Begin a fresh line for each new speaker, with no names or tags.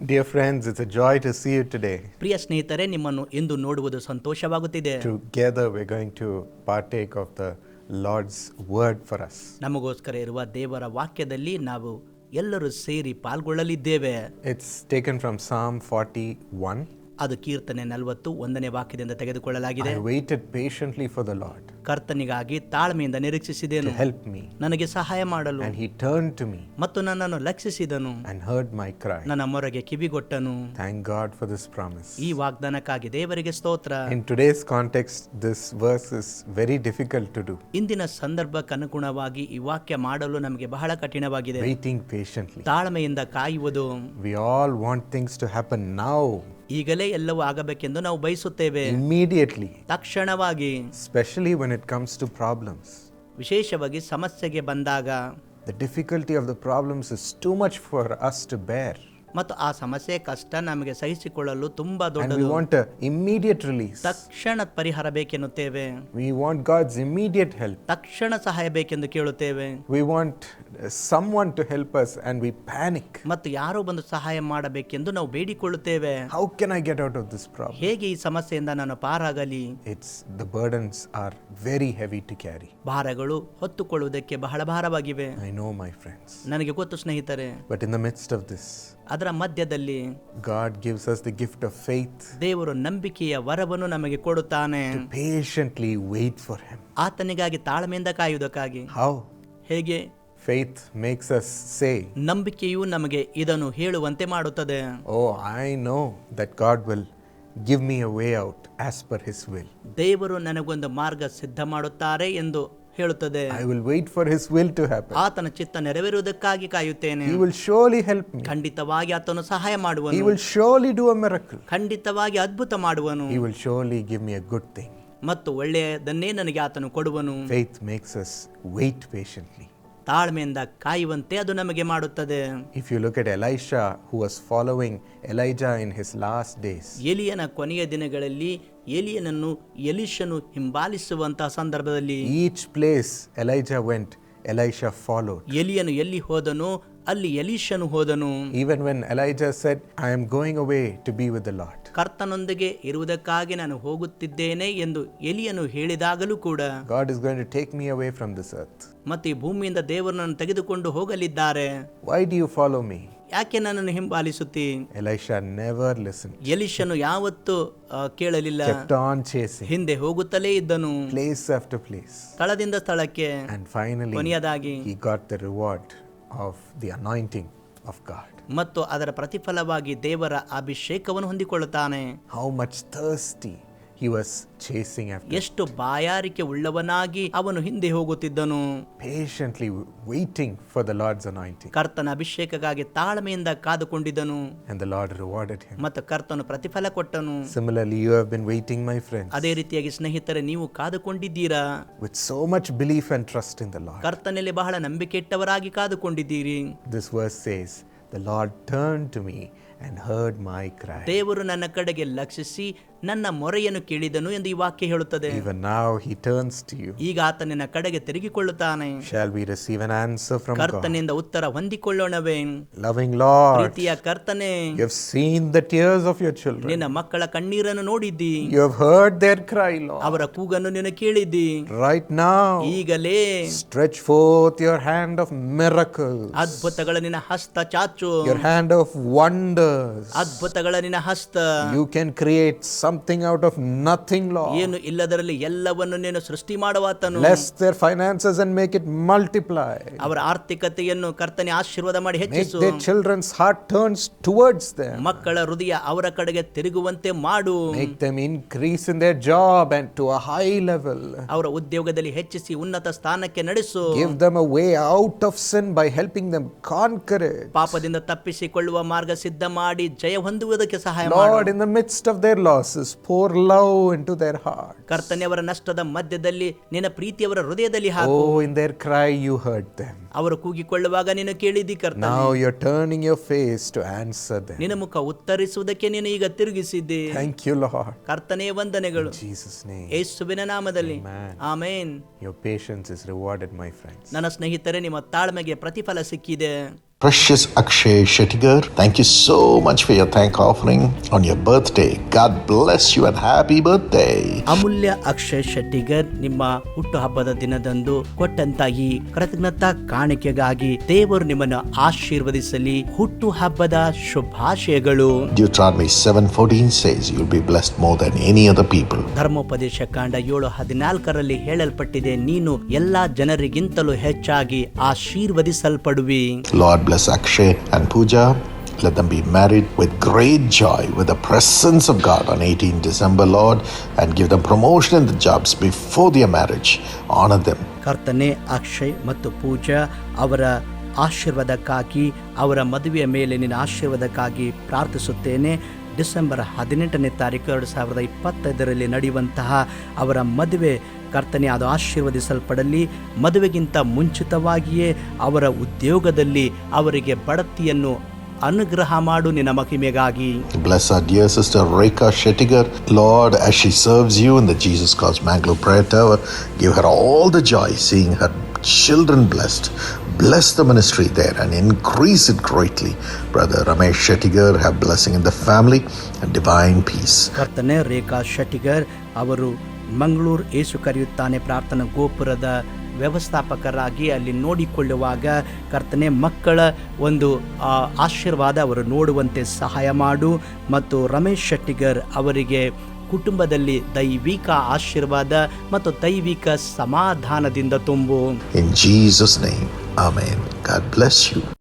Dear friends, it's a joy to see you today.
ಪ್ರಿಯ ಸ್ನೇಹಿತರೆ ನಿಮ್ಮನ್ನು ಇಂದು ನೋಡುವುದು ಸಂತೋಷವಾಗುತ್ತಿದೆ
Together, we're going to partake of the Lord's word for us.
ನಮಗೋಸ್ಕರ ಇರುವ ದೇವರ ವಾಕ್ಯದಲ್ಲಿ ನಾವು ಎಲ್ಲರೂ ಸೇರಿ ಪಾಲ್ಗೊಳ್ಳಲಿದ್ದೇವೆ
It's taken from Psalm 41.
ಅದು ಕೀರ್ತನೆ ನಲವತ್ತು ಒಂದನೇ ವಾಕ್ಯದಿಂದ ತೆಗೆದುಕೊಳ್ಳಲಾಗಿದೆ
waited patiently for the Lord
ಕರ್ತನಿಗಾಗಿ ತಾಳ್ಮೆಯಿಂದ ನಿರೀಕ್ಷಿಸಿದೆನು
ಹೆಲ್ಪ್ help me,
ನನಗೆ ಸಹಾಯ ಮಾಡಲು
and He turned to me
ಮತ್ತು ನನ್ನನ್ನು ಲಕ್ಷಿಸಿದನು
and heard my cry.
ನನ್ನ ಮೊರೆಗೆ ಕಿವಿಗೊಟ್ಟನು
Thank God for this promise.
ಈ ವಾಗ್ದಾನಕ್ಕಾಗಿ ದೇವರಿಗೆ ಸ್ತೋತ್ರ
In today's context, this verse is very difficult to do.
ಇಂದಿನ ಸಂದರ್ಭಕ್ಕನುಗುಣವಾಗಿ ಈ ವಾಕ್ಯ ಮಾಡಲು ನಮಗೆ ಬಹಳ ಕಠಿಣವಾಗಿದೆ
Waiting patiently.
ತಾಳ್ಮೆಯಿಂದ ಕಾಯುವುದು
We all want things to happen now,
ಈಗಲೇ ಎಲ್ಲವೂ ಆಗಬೇಕೆಂದು ನಾವು ಬಯಸುತ್ತೇವೆ.
Immediately
ತಕ್ಷಣವಾಗಿ.
Specially when it comes to problems
ವಿಶೇಷವಾಗಿ ಸಮಸ್ಯೆಗೆ ಬಂದಾಗ.
The difficulty of the problems is too much for us to bear
ಮತ್ತು ಆ ಸಮಸ್ಯೆ ಕಷ್ಟ ನಮಗೆ ಸಹಿಸಿಕೊಳ್ಳಲು ತುಂಬಾ ದೊಡ್ಡದು
want immediate release.
ತಕ್ಷಣ ಪರಿಹಾರ ಬೇಕೆನ್ನುತ್ತೇವೆ
We want God's immediate help.
ತಕ್ಷಣ ಸಹಾಯ ಬೇಕೆಂದು ಕೇಳುತ್ತೇವೆ
We want uh, someone to help us and we panic.
ಮತ್ತು ಯಾರೋ ಬಂದು ಸಹಾಯ ಮಾಡಬೇಕೆಂದು ನಾವು ಬೇಡಿಕೊಳ್ಳುತ್ತೇವೆ
How can I get out of this problem?
ಹೇಗೆ ಈ ಸಮಸ್ಯೆಯಿಂದ ನಾನು ಪಾರಾಗಲಿ
It's the burdens are very heavy to carry.
ಭಾರಗಳು ಹೊತ್ತುಕೊಳ್ಳುವುದಕ್ಕೆ ಬಹಳ ಭಾರವಾಗಿವೆ
I know, my friends.
ನನಗೆ ಗೊತ್ತು ಸ್ನೇಹಿತರೆ
But in the midst of this,
ಅದರ ಮಧ್ಯದಲ್ಲಿ
God gives us the gift of faith
ದೇವರು ನಂಬಿಕೆಯ ವರವನ್ನು ನಮಗೆ ಕೊಡುತ್ತಾನೆ
to patiently wait for Him.
ಆತನಿಗಾಗಿ ತಾಳ್ಮೆಯಿಂದ ಕಾಯುವುದಕ್ಕಾಗಿ
How?
ಹೇಗೆ
Faith makes us say,
ನಂಬಿಕೆಯು ನಮಗೆ ಇದನ್ನು ಹೇಳುವಂತೆ ಮಾಡುತ್ತದೆ
Oh, I know that God will give me a way out as per His will.
ದೇವರು ನನಗೊಂದು ಮಾರ್ಗ ಸಿದ್ಧ ಮಾಡುತ್ತಾರೆ ಎಂದು ಹೇಳುತ್ತದೆ.
I will wait for his will to happen
ಆತನ ಚಿತ್ತ ನೆರವೇರುವುದಕ್ಕಾಗಿ ಕಾಯುತ್ತೇನೆ.
He will surely help me.
ಖಂಡಿತವಾಗಿ ಆತನು ಸಹಾಯ ಮಾಡುವನು.
He will surely do a miracle.
ಖಂಡಿತವಾಗಿ ಅದ್ಭುತ ಮಾಡುವನು.
He will surely give me a good thing
ಮತ್ತು ಒಳ್ಳೆಯದನ್ನೇ ನನಗೆ ಆತನು ಕೊಡುವನು.
Faith makes us wait patiently.
ತಾಳ್ಮೆಯಿಂದ ಕಾಯುವಂತೆ ಅದು ನಮಗೆ ಮಾಡುತ್ತದೆ.
If you look at Elisha, who was following Elijah in his last days
ಎಲಿಯನ ಕೊನೆಯ ದಿನಗಳಲ್ಲಿ ಎಲಿಯನನ್ನು ಎಲಿಶನು ಹಿಂಬಾಲಿಸುವಂತಹ ಸಂದರ್ಭದಲ್ಲಿ
each place Elijah went Elisha follow
ಎಲಿಯನು ಎಲ್ಲಿ ಹೋದನು ಅಲ್ಲಿ ಎಲಿಶನು ಹೋದನು
even when Elijah said I am going away to be with the Lord.
ಕರ್ತನೊಂದಿಗೆ ಇರುವುದಕ್ಕಾಗಿ ನಾನು ಹೋಗುತ್ತಿದ್ದೇನೆ ಎಂದು ಎಲಿಯನು ಹೇಳಿದಾಗಲೂ ಕೂಡ
God is going to take me away from this earth
ಮತ್ತು ಈ ಭೂಮಿಯಿಂದ ದೇವರನ್ನು ತೆಗೆದುಕೊಂಡು ಹೋಗಲಿದ್ದಾರೆ
why do you follow me?
ಯಾಕೆ ನನ್ನನ್ನು ಹಿಂಬಾಲಿಸುತ್ತಿ?
ಎಲೈಷಾ ನೆವರ್ ಲಿಸನ್
ಎಲಿಷನು ಯಾವತ್ತು ಕೇಳಲಿಲ್ಲ.
ಟಾನ್ ಚೇಸ್
ಹಿಂದೆ ಹೋಗುತ್ತಲೇ ಇದ್ದನು.
ಪ್ಲೇಸ್ ಆಫ್ಟರ್ ಪ್ಲೇಸ್
ಸ್ಥಳದಿಂದ ಸ್ಥಳಕ್ಕೆ
ಅಂಡ್ ಫೈನಲಿ
ಕೊನೆಯದಾಗಿ
he got the reward of the anointing of God
ಮತ್ತು ಅದರ ಪ್ರತಿಫಲವಾಗಿ ದೇವರ ಅಭಿಷೇಕವನ್ನು ಹೊಂದಿಕೊಳ್ಳುತ್ತಾನೆ.
How much thirsty he was chasing after,
ಎಷ್ಟು ಬಾಯಾರಿಕೆ ಉಳ್ಳವನಾಗಿ ಅವನು ಹಿಂದೆ ಹೋಗುತ್ತಿದ್ದನು
patiently waiting for the Lord's anointing.
ಕರ್ತನ ಅಭಿಷೇಕಕ್ಕಾಗಿ ತಾಳ್ಮೆಯಿಂದ ಕಾದುಕೊಂಡಿದ್ದನು
And the Lord rewarded him.
ಮತ್ತು ಕರ್ತನು ಪ್ರತಿಫಲ ಕೊಟ್ಟನು
Similarly, you have been waiting, my friends,
ಅದೇ ರೀತಿಯಾಗಿ ಸ್ನೇಹಿತರೆ ನೀವು ಕಾದುಕೊಂಡಿದ್ದೀರಾ
with so much belief and trust in the Lord.
ಕರ್ತನಲ್ಲಿ ಬಹಳ ನಂಬಿಕೆ ಇಟ್ಟವರಾಗಿ ಕಾದುಕೊಂಡಿದ್ದೀರಿ
This verse says, The Lord turned to me and heard my cry.
ದೇವರು ನನ್ನ ಕಡೆಗೆ ಲಕ್ಷಿಸಿ ನನ್ನ ಮೊರೆಯನ್ನು ಕೇಳಿದನು ಎಂದು ಈ ವಾಕ್ಯ ಹೇಳುತ್ತದೆ
Even now, he turns to you.
ಈಗ ಆತ ನಿನ್ನ ಕಡೆಗೆ ತಿರುಗಿಕೊಳ್ಳುತ್ತಾನೆ
Shall we receive an answer from God?
ಕರ್ತನಿಂದ ಉತ್ತರ ಹೊಂದಿಕೊಳ್ಳೋಣವೇ
Loving Lord,
ಪ್ರೀತಿಯ ಕರ್ತನೆ
you have seen the tears of your children.
ನಿನ್ನ ಮಕ್ಕಳ ಕಣ್ಣೀರನ್ನು ನೋಡಿದ್ದಿ
You have heard their cry, Lord.
ಅವರ ಕೂಗನ್ನು ನಿನ್ನ ಕೇಳಿದ್ದಿ
Right now,
ಈಗಲೇ
stretch forth your hand of miracles,
ಅದ್ಭುತಗಳ ನಿನ್ನ ಹಸ್ತ ಚಾಚು
your hand of wonders.
ಅದ್ಭುತಗಳ ನಿನ್ನ ಹಸ್ತ
You can create something out of nothing, Lord.
ಏನು ಇಲ್ಲದರಲ್ಲಿ ಎಲ್ಲವನ್ನು ನೀನು ಸೃಷ್ಟಿ ಮಾಡುವಾತನು
Bless their finances and make it multiply.
ಅವರ ಆರ್ಥಿಕತೆಯನ್ನು ಕರ್ತನೆ ಆಶೀರ್ವಾದ ಮಾಡಿ
Make
ಹೆಚ್ಚಿಸು
their children's heart turns towards them.
ಮಕ್ಕಳ ಹೃದಯ ಅವರ ಕಡೆಗೆ ತಿರುಗುವಂತೆ ಮಾಡು
Make them increase in their job and to a high level.
ಅವರ ಉದ್ಯೋಗದಲ್ಲಿ ಹೆಚ್ಚಿಸಿ ಉನ್ನತ ಸ್ಥಾನಕ್ಕೆ ನಡೆಸು
Give them a way out of sin by helping them conquer it.
ಪಾಪದಿಂದ ತಪ್ಪಿಸಿಕೊಳ್ಳುವ ಮಾರ್ಗ ಸಿದ್ಧ ಮಾಡಿ ಜಯ ಹೊಂದುವುದಕ್ಕೆ ಸಹಾಯ ಮಾಡಿ
Lord, in the midst of their losses, pour love into their heart.
ಕರ್ತನೆಯವರ ನಷ್ಟದ ಮಧ್ಯದಲ್ಲಿ ನಿನ್ನ ಪ್ರೀತಿಯವರ ಹೃದಯದಲ್ಲಿ ಹಾಕು
Oh, in their cry, you heard them.
ಅವರು ಕೂಗಿಕೊಳ್ಳುವಾಗ ನೀನು ಕೇಳಿದಿ ಕರ್ತನ
Now you're turning your face to answer them.
ನಿನ್ನ ಮುಖ ಉತ್ತರಿಸುವುದಕ್ಕೆ ನೀನು ಈಗ ತಿರುಗಿಸಿದ್ದೆ
Thank you, Lord.
ಕರ್ತನೆಯ ವಂದನೆಗಳು
In Jesus' name.
ಯೇಸುವಿನ ನಾಮದಲ್ಲಿ
Amen.
Amen
Your patience is rewarded, my friends.
ನನ್ನ ಸ್ನೇಹಿತರೆ ನಿಮ್ಮ ತಾಳ್ಮೆಗೆ ಪ್ರತಿಫಲ ಸಿಕ್ಕಿದೆ
precious Akshay Shettigar thank you so much for your thank offering on your birthday God bless you and happy birth
ಅಮೂಲ್ಯ ಅಕ್ಷಯ್ ಶೆಟ್ಟಿಗರ್ ನಿಮ್ಮ ಹುಟ್ಟುಹಬ್ಬದ ದಿನದಂದು ಕೊಟ್ಟಂತಾಗಿ ಕೃತಜ್ಞತಾ ಕಾಣಿಕೆಗಾಗಿ ದೇವರು ನಿಮ್ಮನ್ನು ಆಶೀರ್ವದಿಸಲಿ. ಹುಟ್ಟುಹಬ್ಬದ ಶುಭಾಶಯಗಳು.
Deuteronomy seven fourteen says be blessed more than any ಆ ಪೀಪಲ್
ಧರ್ಮೋಪದೇಶ ಕಾಂಡ ಏಳು ಹದಿನಾಲ್ಕರಲ್ಲಿ ಹೇಳಲ್ಪಟ್ಟಿದೆ ನೀನು ಎಲ್ಲಾ ಜನರಿಗಿಂತಲೂ ಹೆಚ್ಚಾಗಿ ಆಶೀರ್ವದಿಸಲ್ಪಡುವಿ.
Lord bless Akshay and Pooja. Let them be married with great joy, with the presence of God on 18 December, Lord, and give them promotion in the jobs before their marriage. Honor them.
ಕರ್ತನೆ ಅಕ್ಷಯ್ ಮತ್ತು ಪೂಜಾ ಅವರ ಆಶೀರ್ವಾದಕ್ಕಾಗಿ ಅವರ ಮದುವೆಯ ಮೇಲೆ ನಿನ್ನ ಆಶೀರ್ವಾದಕ್ಕಾಗಿ ಪ್ರಾರ್ಥಿಸುತ್ತೇನೆ December ಹದಿನೆಂಟನೇ ತಾರೀಕು ಎರಡು ಸಾವಿರದ ಇಪ್ಪತ್ತೈದರಲ್ಲಿ ನಡೆಯುವಂತಹ ಅವರ ಮದುವೆ ಕರ್ತನೆ ಅದು ಆಶೀರ್ವದಿಸಲ್ಪಡಲಿ ಮದುವೆಗಿಂತ ಮುಂಚಿತವಾಗಿಯೇ ಅವರ ಉದ್ಯೋಗದಲ್ಲಿ ಅವರಿಗೆ ಬಡತಿಯನ್ನು ಅನುಗ್ರಹ ಮಾಡು ನಿನ್ನ ಮಹಿಮೆಗಾಗಿ
Bless our dear sister Rekha Shettigar. Lord, as she serves you in the Jesus Calls Mangalore Prayer Tower, give her all the joy seeing her children blessed. Bless the ministry there and increase it greatly. Brother Ramesh Shettigar, have blessing in the family and divine peace.
ಕರ್ತನೆ ರೇಖಾ ಶೆಟ್ಟಿಗರ್ ಅವರು ಮಂಗಳೂರು ಏಸು ಕರೆಯುತ್ತಾನೆ ಪ್ರಾರ್ಥನಾ ಗೋಪುರದ ವ್ಯವಸ್ಥಾಪಕರಾಗಿ ಅಲ್ಲಿ ನೋಡಿಕೊಳ್ಳುವಾಗ ಕರ್ತನೆ ಮಕ್ಕಳ ಒಂದು ಆಶೀರ್ವಾದ ಅವರು ನೋಡುವಂತೆ ಸಹಾಯ ಮಾಡು ಮತ್ತು ರಮೇಶ್ ಶೆಟ್ಟಿಗರ್ ಅವರಿಗೆ ಕುಟುಂಬದಲ್ಲಿ ದೈವಿಕ ಆಶೀರ್ವಾದ ಮತ್ತು ದೈವಿಕ ಸಮಾಧಾನದಿಂದ ತುಂಬು
in Jesus name amen God bless you.